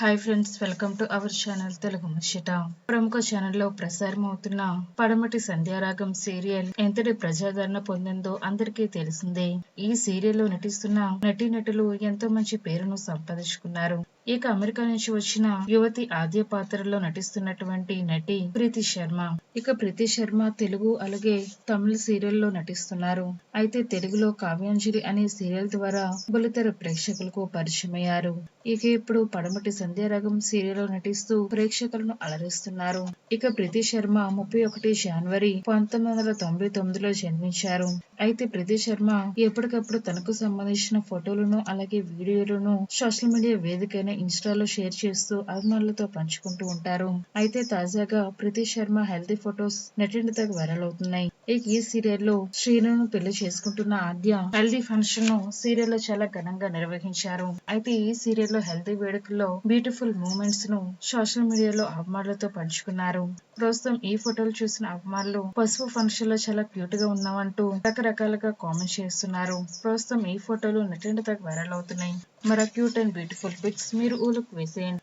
Hi friends welcome to our channel Telugu ముచ్చట ప్రముఖ ఛానల్లో ప్రసారం అవుతున్న పడమటి సంధ్యారాగం సీరియల్ ఎంతటి ప్రజాదరణ పొందిందో అందరికీ తెలిసిందే. ఈ సీరియల్లో నటిస్తున్న నటీనటులు ఎంతో మంచి పేరును సంపాదించుకున్నారు. ఇక అమెరికా నుంచి వచ్చిన యువతి ఆద్య పాత్రలో నటిస్తున్నటువంటి నటి ప్రీతి శర్మ. ఇక ప్రీతి శర్మ తెలుగు అలాగే తమిళ సీరియల్లో నటిస్తున్నారు. అయితే తెలుగులో కావ్యాంజలి అనే సీరియల్ ద్వారా బలితర ప్రేక్షకులకు పరిచయమయ్యారు. ఇక ఇప్పుడు పడమటి సంధ్యారాగం సీరియల్ నటిస్తూ ప్రేక్షకులను అలరిస్తున్నారు. ఇక ప్రీతి శర్మ ముప్పై ఒకటి జనవరి పంతొమ్మిది వందల తొంభై తొమ్మిదిలో జన్మించారు. అయితే ప్రీతి శర్మ ఎప్పటికప్పుడు తనకు సంబంధించిన ఫోటోలను అలాగే వీడియోలను సోషల్ మీడియా వేదికైన ఇన్స్టాలో షేర్ చేస్తూ అభిమానులతో పంచుకుంటూ ఉంటారు. అయితే తాజాగా ప్రీతి శర్మ హెల్తీ ఫొటోస్ నెట్టింటికి వైరల్ అవుతున్నాయి. ఈ సీరియల్లో శ్రీను పెళ్ళి చేసుకుంటున్న ఆద్య హెల్దీ ఫంక్షన్ను సీరియల్లో చాలా ఘనంగా నిర్వహించారు. అయితే ఈ సీరియల్లో హెల్దీ వేడుకల్లో బ్యూటిఫుల్ మూమెంట్స్ను సోషల్ మీడియాలో అభిమానులతో పంచుకున్నారు. ప్రస్తుతం ఈ ఫోటోలు చూసిన అభిమానులు పసుపు ఫంక్షన్లో చాలా క్యూట్గా ఉన్నామంటూ రకరకాలుగా కామెంట్ చేస్తున్నారు. ప్రస్తుతం ఈ ఫోటోలు నెట్ వైరల్ అవుతున్నాయి. మరో క్యూట్ అండ్ బ్యూటిఫుల్ పిక్స్ మీరు ఊలకు వేసేయండి.